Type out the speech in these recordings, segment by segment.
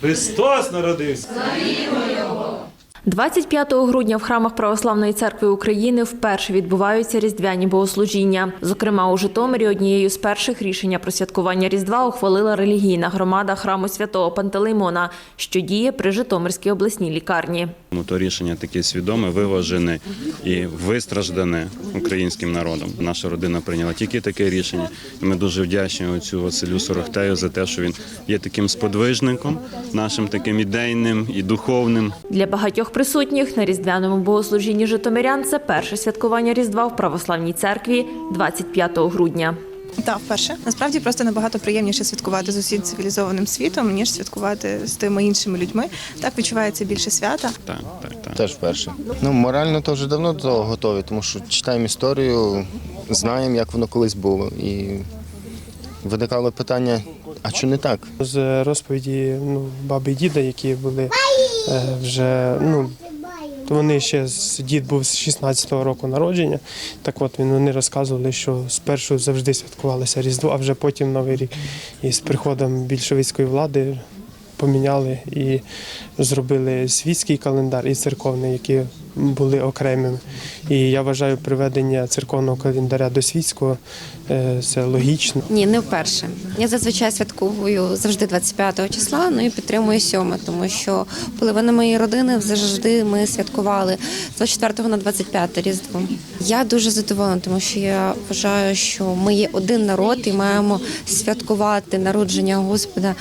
Христос народився! 25 грудня в храмах Православної церкви України вперше відбуваються різдвяні богослужіння. Зокрема, у Житомирі однією з перших рішення про святкування Різдва ухвалила релігійна громада храму святого Пантелеймона, що діє при Житомирській обласній лікарні. То рішення таке свідоме, виважене і вистраждане українським народом. Наша родина прийняла тільки таке рішення. Ми дуже вдячні отцю Василю Сорохтею за те, що він є таким сподвижником, нашим таким ідейним і духовним. Для багатьох присутніх на різдвяному богослужінні Житомирян це перше святкування Різдва в православній церкві 25 грудня. Так, вперше. Насправді просто набагато приємніше святкувати з усім цивілізованим світом, ніж святкувати з тими іншими людьми. Так відчувається більше свята. Так, так, так. Теж вперше. Ну, морально то вже давно до того готові, тому що читаємо історію, знаємо, як воно колись було. І виникало питання, а що не так? з розповіді ну, баби і діда, які були вже, ну, вони ще дід був з 16-го року народження. Так от вони розказували, що спершу завжди святкувалося Різдво, а вже потім Новий рік. І з приходом більшовицької влади поміняли і зробили світський календар і церковний, які були окремими. І я вважаю, приведення церковного календаря до світського е, це логічно. Ні, не вперше. Я зазвичай святкую завжди 25 числа, ну і підтримую 7, тому що половина моєї родини завжди ми святкували з 24 на 25 Різдво. Я дуже задоволена, тому що я вважаю, що ми є один народ і маємо святкувати народження Господа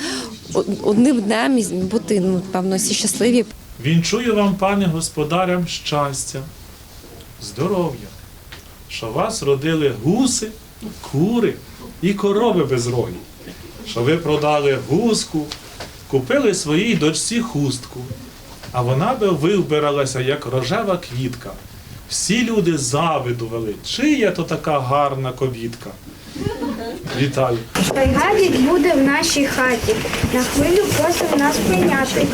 одним днем бути ну певно всі щасливі. Вінчую вам, пане господарям, щастя, здоров'я, що вас родили гуси, кури і корови безрогі, що ви продали гуску, купили своїй дочці хустку, а вона би вибиралася, як рожева квітка. Всі люди завидували, чия то така гарна ковітка. Вітаю. Той гадік буде в нашій хаті. На хвилю просив нас прийняти.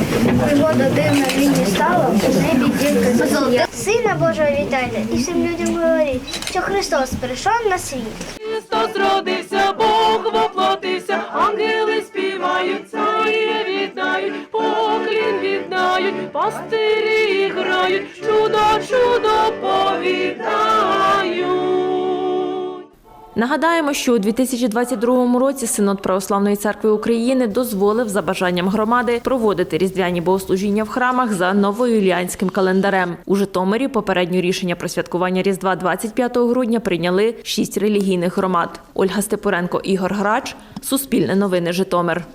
Пригода дивна нині стала, у небі дівка засія. Сина Божого вітайте і всім людям говоріть, що Христос прийшов на світ. Христос родився, Бог воплотився, ангели співають, царі вітають, поклін віддають, пастирі грають, чудо, чудо повітають. Нагадаємо, що у 2022 році Синод Православної церкви України дозволив за бажанням громади проводити різдвяні богослужіння в храмах за новоюліанським календарем. У Житомирі попереднє рішення про святкування Різдва 25 грудня прийняли шість релігійних громад. Ольга Степуренко, Ігор Грач, Суспільне новини Житомир.